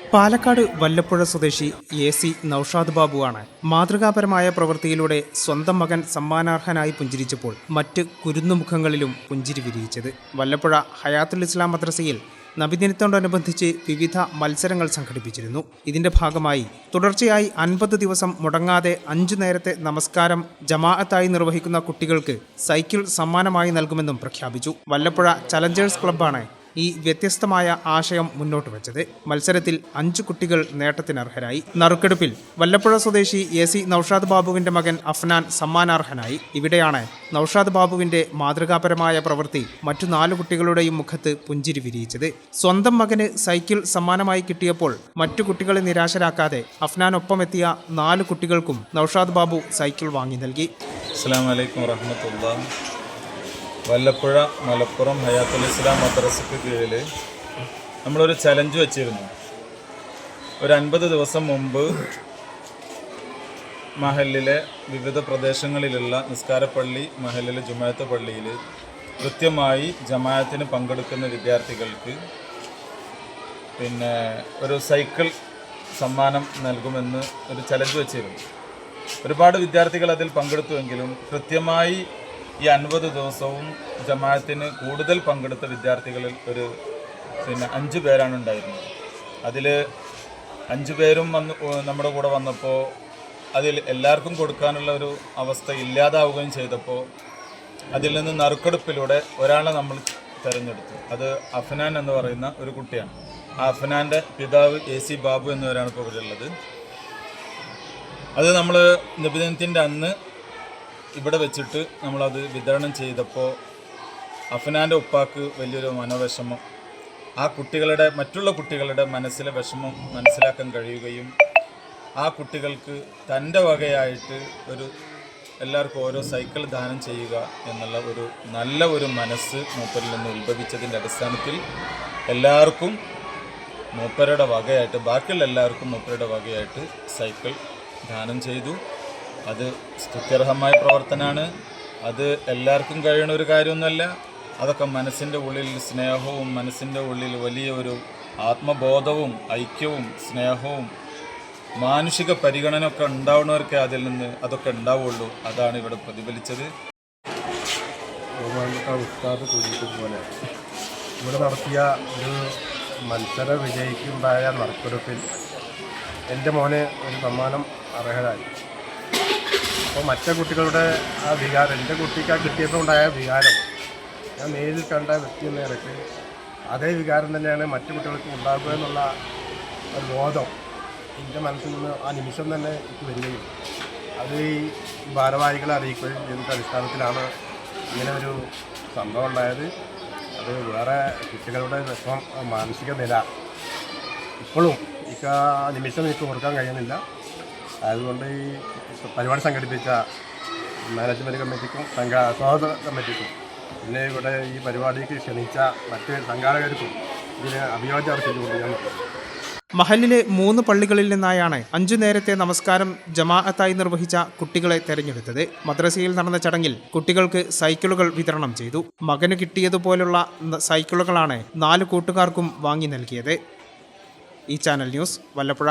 പാലക്കാട് വല്ലപ്പുഴ സ്വദേശി A C Naushad ബാബുവാണ്. മാതൃകാപരമായ പ്രവൃത്തിയിലൂടെ സ്വന്തം മകൻ സമ്മാനാർഹനായി പുഞ്ചിരിച്ചപ്പോൾ മറ്റ് കുരുന്നുമുഖങ്ങളിലും പുഞ്ചിരി വിരിയിച്ചത്. വല്ലപ്പുഴ ഹയാത്തുൽ ഇസ്ലാം മദ്രസയിൽ നബിദിനത്തോടനുബന്ധിച്ച് വിവിധ മത്സരങ്ങൾ സംഘടിപ്പിച്ചിരുന്നു. ഇതിന്റെ ഭാഗമായി തുടർച്ചയായി അൻപത് ദിവസം മുടങ്ങാതെ അഞ്ചു നേരത്തെ നമസ്കാരം ജമാഅത്തായി നിർവഹിക്കുന്ന കുട്ടികൾക്ക് സൈക്കിൾ സമ്മാനമായി നൽകുമെന്നും പ്രഖ്യാപിച്ചു. വല്ലപ്പുഴ ചലഞ്ചേഴ്സ് ക്ലബ്ബാണ് ഈ വ്യത്യസ്തമായ ആശയം മുന്നോട്ട് വെച്ചത്. മത്സരത്തിൽ അഞ്ച് കുട്ടികൾ നേട്ടത്തിനർഹരായി. നറുക്കെടുപ്പിൽ വല്ലപ്പുഴ സ്വദേശി എ സി നൌഷാദ് ബാബുവിന്റെ മകൻ അഫ്നാൻ സമ്മാനാർഹനായി. ഇവിടെയാണ് നൌഷാദ് ബാബുവിന്റെ മാതൃകാപരമായ പ്രവൃത്തി മറ്റു നാലു കുട്ടികളുടെയും മുഖത്ത് പുഞ്ചിരി വിരിയിച്ചത്. സ്വന്തം മകന് സൈക്കിൾ സമ്മാനമായി കിട്ടിയപ്പോൾ മറ്റു കുട്ടികളെ നിരാശരാക്കാതെ അഫ്നാൻ അഫ്നാനൊപ്പമെത്തിയ നാല് കുട്ടികൾക്കും നൌഷാദ് ബാബു സൈക്കിൾ വാങ്ങി നൽകി. അസ്സാം വലൈക്കും വറഹമത്തുള്ള വല്ലപ്പുഴ മലപ്പുറം ഹയാത്തുൽ ഇസ്ലാം മദ്രസക്ക് കീഴിൽ നമ്മളൊരു ചലഞ്ച് വെച്ചിരുന്നു. ഒരു അൻപത് ദിവസം മുമ്പ് മഹലിലെ വിവിധ പ്രദേശങ്ങളിലുള്ള നിസ്കാരപ്പള്ളി മഹലിലെ ജുമായത്ത് പള്ളിയിൽ കൃത്യമായി ജമായത്തിന് പങ്കെടുക്കുന്ന വിദ്യാർത്ഥികൾക്ക് പിന്നെ ഒരു സൈക്കിൾ സമ്മാനം നൽകുമെന്ന് ഒരു ചലഞ്ച് വെച്ചിരുന്നു. ഒരുപാട് വിദ്യാർത്ഥികൾ അതിൽ പങ്കെടുത്തുവെങ്കിലും കൃത്യമായി ഈ അൻപത് ദിവസവും ജമാഅത്തിന് കൂടുതൽ പങ്കെടുത്ത വിദ്യാർത്ഥികളിൽ ഒരു പിന്നെ അഞ്ച് പേരാണ് ഉണ്ടായിരുന്നത്. അതിൽ അഞ്ച് പേരും വന്ന് നമ്മുടെ കൂടെ വന്നപ്പോൾ അതിൽ എല്ലാവർക്കും കൊടുക്കാനുള്ള ഒരു അവസ്ഥ ഇല്ലാതാവുകയും ചെയ്തപ്പോൾ അതിൽ നിന്ന് നറുക്കെടുപ്പിലൂടെ ഒരാളെ നമ്മൾ തിരഞ്ഞെടുത്തു. അത് അഫ്നാൻ എന്ന് പറയുന്ന ഒരു കുട്ടിയാണ്. ആ അഫ്നാന്റെ പിതാവ് എ സി ബാബു എന്നിവരാണ് ഇപ്പോൾ ഇവിടെ ഉള്ളത് അത് നമ്മൾ നിബിധനത്തിന്റെ അന്ന് ഇവിടെ വെച്ചിട്ട് നമ്മളത് വിതരണം ചെയ്തപ്പോൾ അഫ്നാന്റെ ഉപ്പാക്ക് വലിയൊരു മനോവിഷമം. ആ കുട്ടികളുടെ മറ്റുള്ള കുട്ടികളുടെ മനസ്സിലെ വിഷമം മനസ്സിലാക്കാൻ കഴിയുകയും ആ കുട്ടികൾക്ക് തന്റെ വകയായിട്ട് ഒരു എല്ലാവർക്കും ഓരോ സൈക്കിൾ ദാനം ചെയ്യുക എന്നുള്ള ഒരു നല്ല ഒരു മനസ്സ് മൂപ്പരിൽ നിന്ന് ഉത്ഭവിച്ചതിന്റെ അടിസ്ഥാനത്തിൽ എല്ലാവർക്കും മൂപ്പരുടെ വകയായിട്ട് ബാക്കിയുള്ള എല്ലാവർക്കും മൂപ്പരുടെ വകയായിട്ട് സൈക്കിൾ ദാനം ചെയ്തു. അത് സ്തുത്യർഹമായ പ്രവർത്തനമാണ്. അത് എല്ലാവർക്കും കഴിയുന്ന ഒരു കാര്യമൊന്നുമല്ല. അതൊക്കെ മനസ്സിന്റെ ഉള്ളിൽ സ്നേഹവും മനസ്സിന്റെ ഉള്ളിൽ വലിയ ഒരു ആത്മബോധവും ഐക്യവും സ്നേഹവും മാനുഷിക പരിഗണന ഒക്കെ ഉണ്ടാവുന്നവർക്കേ അതിൽ നിന്ന് അതൊക്കെ ഉണ്ടാവുള്ളൂ. അതാണ് ഇവിടെ പ്രതിഫലിച്ചത്. പോലെ ഇവിടെ നടത്തിയ ഒരു മത്സര വിജയിക്കുണ്ടായ നറുക്കെടുപ്പിൽ എന്റെ മോനെ ഒരു സമ്മാനം അർഹരായി അപ്പോൾ മറ്റേ കുട്ടികളുടെ ആ വികാരം എന്റെ കുട്ടിക്ക് ആ കിട്ടിയപ്പോൾ ഉണ്ടായ വികാരം ഞാൻ നേരിൽ കണ്ട വ്യക്തി എന്ന നിലയ്ക്ക് അതേ വികാരം തന്നെയാണ് മറ്റു കുട്ടികൾക്ക് ഉണ്ടാകുക എന്നുള്ള ഒരു ബോധം എന്റെ മനസ്സിൽ നിന്ന് ആ നിമിഷം തന്നെ എനിക്ക് വരികയും അത് ഈ ഭാരവാഹികളെ അറിയിക്കുകയും ചെയ്തിട്ട് അടിസ്ഥാനത്തിലാണ് ഇങ്ങനെ ഒരു സംഭവം ഉണ്ടായത്. അത് വേറെ കുട്ടികളുടെ വിഷമം മാനസിക നില ഇപ്പോഴും എനിക്ക് ആ നിമിഷം എനിക്ക് ഓർക്കാൻ കഴിയുന്നില്ല. അതുകൊണ്ട് ഈ പരിപാടി സംഘടിപ്പിച്ച മാനേജ്മെന്റ് കമ്മിറ്റിക്കും സംഘ സ്വാഗത കമ്മിറ്റിക്കും പിന്നെ ഇവിടെ ഈ പരിപാടിക്ക് ക്ഷണിച്ച മറ്റ് സംഘാടകർക്കും ഇതിന് അഭിവാദ്യം അർപ്പിച്ചുകൊണ്ട് ഞാൻ. മഹലിലെ മൂന്ന് പള്ളികളിൽ നിന്നായാണ് അഞ്ചു നേരത്തെ നമസ്കാരം ജമാഅത്തായി നിർവഹിച്ച കുട്ടികളെ തെരഞ്ഞെടുത്തത്. മദ്രസയിൽ നടന്ന ചടങ്ങിൽ കുട്ടികൾക്ക് സൈക്കിളുകൾ വിതരണം ചെയ്തു. മകന് കിട്ടിയതുപോലുള്ള സൈക്കിളുകളാണ് നാല് കൂട്ടുകാർക്കും വാങ്ങി നൽകിയത്. ഈ channel news Vallappuzha.